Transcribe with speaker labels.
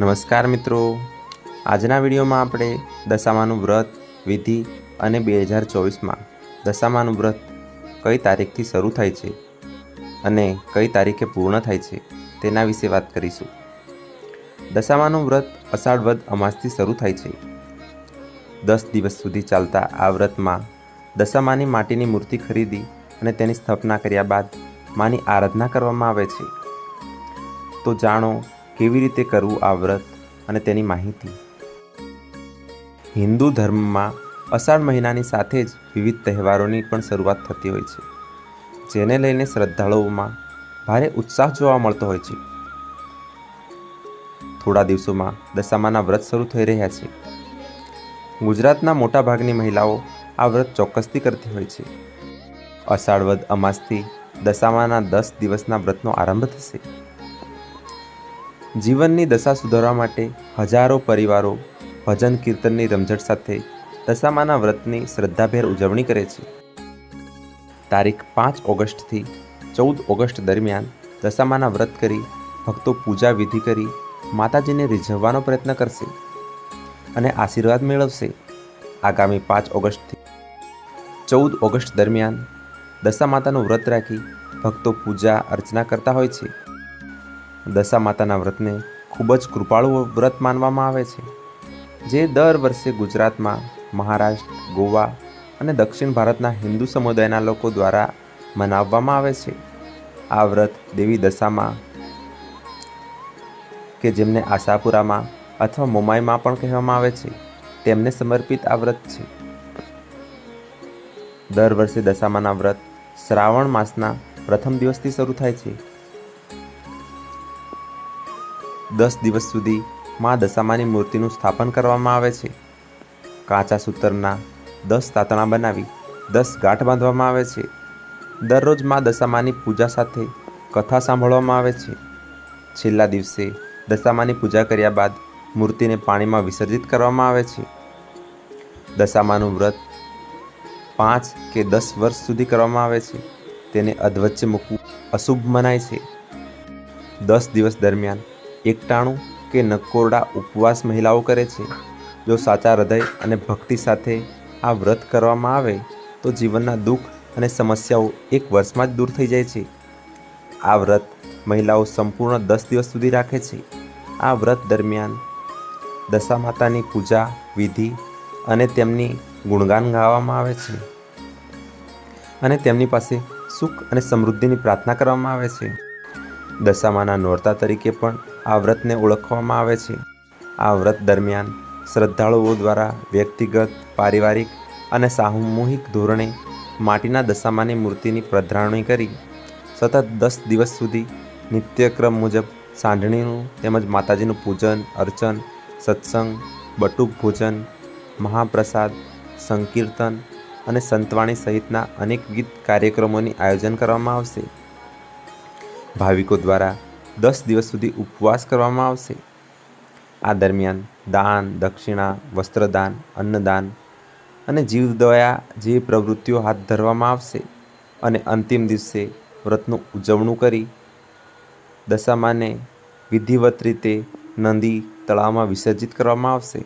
Speaker 1: નમસ્કાર મિત્રો. આજના વિડીયોમાં આપણે દશામાનું વ્રત, વિધિ અને બે હજાર ચોવીસમાં દશામાનું વ્રત કઈ તારીખથી શરૂ થાય છે અને કઈ તારીખે પૂર્ણ થાય છે તેના વિશે વાત કરીશું. દશામાનું વ્રત અષાઢ વદ અમાસથી શરૂ થાય છે. દસ દિવસ સુધી ચાલતા આ વ્રતમાં દશામાની માટીની મૂર્તિ ખરીદી અને તેની સ્થાપના કર્યા બાદ માની આરાધના કરવામાં આવે છે. તો જાણો કેવી રીતે કરવું આ વ્રત અને તેની માહિતી? હિન્દુ ધર્મમાં અષાઢ મહિનાની સાથે જ વિવિધ તહેવારોની પણ શરૂઆત થતી હોય છે, જેને લઈને શ્રદ્ધાળુઓમાં ભારે ઉત્સાહ જોવા મળતો હોય છે. થોડા દિવસોમાં દશામાના વ્રત શરૂ થઈ રહ્યા છે. ગુજરાતના મોટાભાગની મહિલાઓ આ વ્રત ચોક્કસથી કરતી હોય છે. અષાઢ વદ અમાસથી દશામાના દસ દિવસના વ્રતનો આરંભ થશે. જીવનની દશા સુધારવા માટે હજારો પરિવારો ભજન કીર્તનની રમઝટ સાથે દશામાના વ્રતની શ્રદ્ધાભેર ઉજવણી કરે છે. તારીખ પાંચ ઓગસ્ટથી ચૌદ ઓગસ્ટ દરમિયાન દશામાના વ્રત કરી ભક્તો પૂજા વિધિ કરી માતાજીને રીઝવવાનો પ્રયત્ન કરશે અને આશીર્વાદ મેળવશે. આગામી પાંચ ઓગસ્ટથી ચૌદ ઓગસ્ટ દરમિયાન દશા માતાનું વ્રત રાખી ભક્તો પૂજા અર્ચના કરતા હોય છે. દશા માતાના વ્રતને ખૂબ જ કૃપાળુ વ્રત માનવામાં આવે છે. જે દર વર્ષે ગુજરાતમાં મહારાષ્ટ્ર, ગોવા અને દક્ષિણ ભારતના હિન્દુ સમુદાયના લોકો દ્વારા મનાવવામાં આવે છે. આ વ્રત દેવી દશામાં કે જેમને આશાપુરામાં અથવા મોમાઈમાં પણ કહેવામાં આવે છે, તેમને સમર્પિત આ વ્રત છે. દર વર્ષે દશામાના વ્રત શ્રાવણ માસના પ્રથમ દિવસથી શરૂ થાય છે. દસ દિવસ સુધી મા દશામાની મૂર્તિનું સ્થાપન કરવામાં આવે છે. કાચા સૂતરના દસ તાતણા બનાવી દસ ગાંઠ બાંધવામાં આવે છે. દરરોજ મા દશામાની પૂજા સાથે કથા સાંભળવામાં આવે છે. છેલ્લા દિવસે દશામાની પૂજા કર્યા બાદ મૂર્તિને પાણીમાં વિસર્જિત કરવામાં આવે છે. દશામાનું વ્રત પાંચ કે દસ વર્ષ સુધી કરવામાં આવે છે. તેને અધવચ્ચે મૂકવું અશુભ મનાય છે. દસ દિવસ દરમિયાન એકટાણું કે નકોરડા ઉપવાસ મહિલાઓ કરે છે? જો સાચા હૃદય અને ભક્તિ સાથે આ વ્રત કરવામાં આવે, તો જીવનના દુઃખ અને સમસ્યાઓ એક વર્ષમાં જ દૂર થઈ જાય છે. આ વ્રત મહિલાઓ સંપૂર્ણ દસ દિવસ સુધી રાખે છે. આ વ્રત દરમિયાન દશા માતાની પૂજા, વિધિ અને તેમની ગુણગાન ગાવામાં આવે છે. અને તેમની પાસે સુખ અને સમૃદ્ધિની પ્રાર્થના કરવામાં આવે છે. દશામાના નોરતા તરીકે પણ આ વ્રતને ઓળખવામાં આવે છે. આ વ્રત દરમિયાન શ્રદ્ધાળુઓ દ્વારા વ્યક્તિગત, પારિવારિક અને સામૂહિક ધોરણે માટીના દશામાની મૂર્તિની પ્રધારણી કરી. સતત દસ દિવસ સુધી નિત્યક્રમ મુજબ સાંઢણીનું તેમજ માતાજીનું પૂજન, અર્ચન, સત્સંગ, બટુક ભોજન, મહાપ્રસાદ, સંકીર્તન અને સંતવાણી સહિતના અનેકવિધ કાર્યક્રમોની આયોજન કરવામાં આવશે. ભાવિકો દ્વારા દસ દિવસ સુધી ઉપવાસ કરવામાં આવશે. આ દરમિયાન દાન, દક્ષિણા, વસ્ત્રદાન, અન્નદાન અને જીવદયા જેવી પ્રવૃત્તિઓ હાથ ધરવામાં આવશે અને અંતિમ દિવસે વ્રતનું ઉજવણું કરી દશામાને વિધિવત રીતે નદી તળાવમાં વિસર્જિત કરવામાં આવશે.